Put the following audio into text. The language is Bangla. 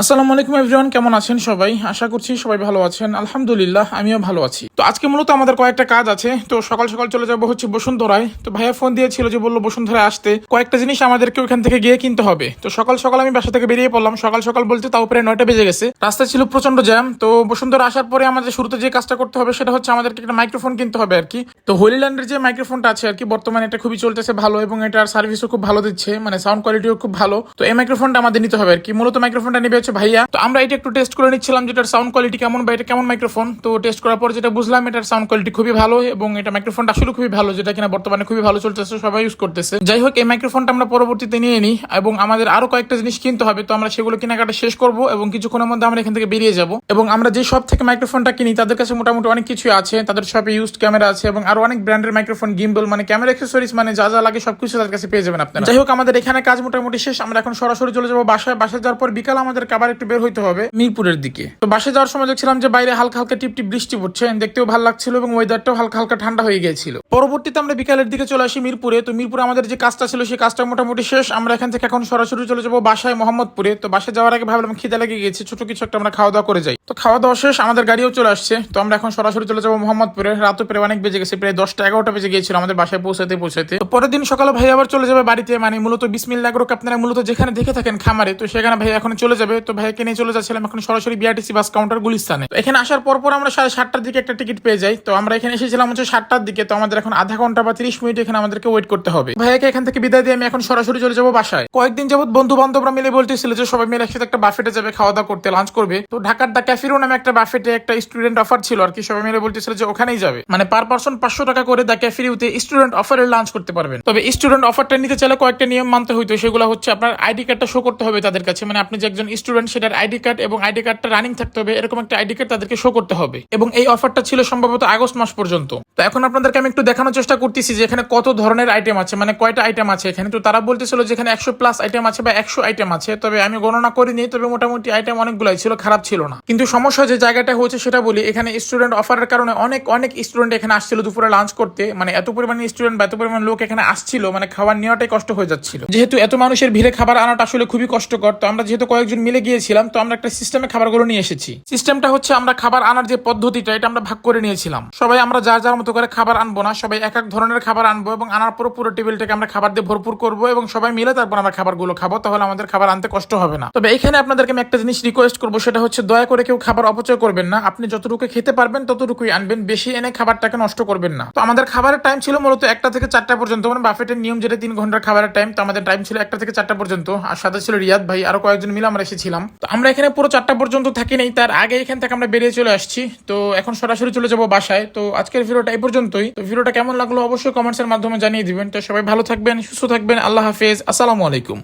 আসসালামু আলাইকুম এভরিওয়ান, কেমন আছেন সবাই? আশা করছি সবাই ভালো আছেন। আলহামদুলিল্লাহ, আমিও ভালো আছি। তো আজকে মূলত আমাদের কয়েকটা কাজ আছে। তো সকাল সকাল চলে যাব হচ্ছে বসুন্ধরায়। তো ভাইয়া ফোন দিয়েছিল যে বলল বসুন্ধরায় আসতে। কয়েকটা জিনিস আমাদেরকে ওখান থেকে গিয়ে কিনতে হবে। তো সকাল সকাল আমি বাসা থেকে বেরিয়ে পড়লাম। সকাল সকাল বলতে তাও প্রায় নয়টা বেজে গেছে। রাস্তা ছিল প্রচণ্ড জ্যাম। তো বসুন্ধরা আসার পরে আমাদের শুরুতে যে কাজটা করতে হবে, সেটা হচ্ছে আমাদেরকে একটা মাইক্রোফোন কিনতে হবে আর কি। তো হোলিল্যান্ডের যে মাইক্রোফোনটা আছে আর কি, বর্তমানে এটা খুবই চলতেছে ভালো এবং এটার সার্ভিসও খুব ভালো দিচ্ছে। মানে সাউন্ড কোয়ালিটিও খুব ভালো। তো এই মাইক্রোফোনটা আমাদের নিতে হবে আর কি। মূলত মাইক্রোফোনটা নেবে হচ্ছে ভাইয়া? তো আমরা এটা একটু টেস্ট করে নিচ্ছিলাম যেটার সাউন্ড কোয়ালিটি কেমন বা এটা কেমন মাইক্রোফোন তো টেস্ট করার পর যেটা বুঝলাম, এটার সাউন্ড কোয়ালিটি খুবই ভালো এবং এটা মাইক্রোফোনটা আসলে খুবই ভালো, যেটা কিনা বর্তমানে খুবই ভালো চলতেছে, সবাই ইউজ করতেছে। যাই হোক, এই মাইক্রোফোনটা আমরা পরবর্তীতে নিয়ে নিই এবং আমাদের আরও কয়েকটা জিনিস কিনতে হবে, তো আমরা সেগুলো কেনাকাটা শেষ করব এবং কিছুক্ষণের মধ্যে আমরা এখান থেকে বেরিয়ে যাব। এবং আমরা যে সব থেকে মাইক্রোফোনটা কিনি, তাদের কাছে মোটামুটি অনেক কিছু আছে, তাদের শপে ইউজড ক্যামেরা আছে এবং আরও অনেক ব্র্যান্ডের মাইক্রোফোন গিম্বল মানে ক্যামেরা অ্যাক্সেসরিজ মানে যা যা লাগে সবকিছু তাদের কাছে পেয়ে যাবেন আপনারা। যাই হোক, আমাদের এখানে কাজ মোটামুটি শেষ, আমরা এখন সরাসরি চলে যাব বাসায়। বাসায় যাওয়ার পর বিকাল আমাদের আবার একটু বের হইতে হবে। মিরপুরের দিকে। তো বাসে যাওয়ার সময় দেখছিলাম যে বাইরে হালকা হালকা টিপ টিপ বৃষ্টি পড়ছে। দেখতেও ভালো লাগছিল এবং ওয়েদারটাও হালকা হালকা ঠান্ডা হয়ে গিয়েছিল। পরবর্তীতে আমরা বিকালের দিকে চলে আসি মিরপুরে। তো মিরপুরে আমাদের যে কাজটা ছিল সেই কাজটা মোটামুটি শেষ। আমরা এখান থেকে এখন সরাসরি চলে যাব বাসায় মোহাম্মদপুরে। তো বাসায় যাওয়ার আগে ভাবলাম খিদে লেগে গেছে ছোট কিছু একটা আমরা খাওয়া দাওয়া করে যাই। তো খাওয়া দাওয়া শেষ, আমাদের গাড়িও চলে আসছে। তো আমরা এখন সরাসরি চলে যাব মোহাম্মদপুরে। রাতও প্রায় অনেক বেজে গেছে, প্রায় দশটা এগারোটা বেজে গিয়েছিল আমাদের বাসায় পৌঁছাতে পৌঁছাতে তো পরের দিন সকালে ভাই আবার চলে যাবে বাড়িতে। মানে মূলত বিসমিল্লা গ্রুপ আপনারা মূলত যেখানে দেখে থাকেন খামারে। তো সেখানে ভাই এখন চলে যাবে। তো ভাইকে নিয়ে চলে যাচ্ছিলাম এখন সরাসরি বিআরটিসি বাস কাউন্টার গুলিস্তানে। এখানে আসার পর পর আমরা সাড়ে সাতটার দিকে একটা টিকিট পেয়ে যাই। তো আমরা এখানে এসেছিলাম হচ্ছে সাতটার দিকে। তো আমাদের এখন আধা ঘণ্টা বা তিরিশ মিনিট এখানে আমাদেরকে ওয়েট করতে হবে। ভাইয়াকে এখান থেকে বিদায় দিয়ে আমি এখন সরাসরি চলে যাব বাসায়। কয়েকদিন যাবত বন্ধু বান্ধবরা মিলে বলতেছিল যে সবাই মিলে একসাথে একটা বাফেটে যাবে খাওয়া দাওয়া করতে লাঞ্চ করবে। তো ঢাকার দা ক্যাফিরো নামে একটা বাফেটে একটা স্টুডেন্ট অফার ছিল আর কি। সবাই মিলে বলতেছিল যে ওখানেই যাবে। মানে পার পার্সন পাঁচশো টাকা করে দা ক্যাফিরিউতে স্টুডেন্ট অফারের লাঞ্চ করতে পারবেন। তবে স্টুডেন্ট অফারটা নিতে চাইলে কয়েকটা নিয়ম মানতে হইতো। সেগুলো হচ্ছে আপনার আইডি কার্ডটা শো করতে হবে তাদের কাছে। মানে আপনি যে একজন স্টুডেন্ট সেটার আইডি কার্ড এবং আইডি কার্ডটা রানিং থাকতে হবে, এরকম একটা আইডি কার্ড তাদেরকে শো করতে হবে। এবং এই অফারটা ছিল সম্ভবত আগস্ট মাস পর্যন্ত। তো এখন আপনাদেরকে আমি একটু দেখানোর চেষ্টা করতেছি যে এখানে কত ধরনের আইটেম আছে মানে কয়টা আইটেম আছে এখানে। তো তারা বলতেছিল যে এখানে একশো প্লাস আইটেম আছে বা একশো আইটেম আছে, তবে আমি গণনা করিনি, তবে মোটামুটি আইটেম অনেকগুলাই ছিল, খারাপ ছিল না। কিন্তু সমস্যা যে জায়গাটা হয়েছে সেটা বলি, এখানে স্টুডেন্ট অফারের কারণে অনেক অনেক স্টুডেন্ট এখানে আসছিল দুপুরে লাঞ্চ করতে। মানে এত পরিমাণে স্টুডেন্ট বা এত পরিমাণ লোক এখানে আসছিল মানে খাবার নেওয়াটাই কষ্ট হয়ে যাচ্ছিল। যেহেতু এত মানুষের ভিড়ে খাবার আনাটা আসলে খুবই কষ্টকর, তো আমরা যেহেতু কয়েকজন মিলে গিয়েছিলাম, তো আমরা একটা সিস্টেমে খাবারগুলো নিয়ে এসেছি। সিস্টেমটা হচ্ছে আমরা খাবার আনার যে পদ্ধতিটা, এটা আমরা ভাগ করে নিয়েছিলাম। সবাই আমরা যার যার মতো করে খাবার আনব না, সবাই এক এক ধরনের খাবার আনব এবং আনার পর পুরো টেবিলটাকে আমরা খাবার দিয়ে ভরপুর করব এবং সবাই মিলে তারপর আমরা খাবারগুলো খাব, তাহলে আমাদের খাবার আনতে কষ্ট হবে না। তবে এখানে আপনাদেরকে আমি একটা জিনিস রিকোয়েস্ট করব, সেটা হচ্ছে দয়া করে কেউ খাবার অপচয় করবেন না। আপনি যতটুকু খেতে পারবেন, ততটুকুই আনবেন। বেশি এনে খাবারটাকে নষ্ট করবেন না। তো আমাদের খাবারের টাইম ছিল মূলত একটা থেকে চারটা পর্যন্ত মানে বাফেটের নিয়ম যেটা তিন ঘণ্টার খাবারের টাইম তো আমাদের টাইম ছিল একটা থেকে চারটা পর্যন্ত। আর সাথে ছিল রিয়াদ ভাই, আরও কয়েকজন মিলে আমরা এসেছিলাম। তো আমরা এখানে পুরো চারটা পর্যন্ত থাকি নেই, তার আগে এখান থেকে আমরা বেরিয়ে চলে আসছি। তো এখন সরাসরি চলে যাব বাসায়। তো আজকের ভিডিওটা এই পর্যন্তই। তো ভিডিওটা কেমন লাগল অবশ্যই কমেন্টসের মাধ্যমে জানিয়ে দিবেন। তো সবাই ভালো থাকবেন, সুস্থ থাকবেন, আল্লাহ হাফেজ, আসসালামু আলাইকুম।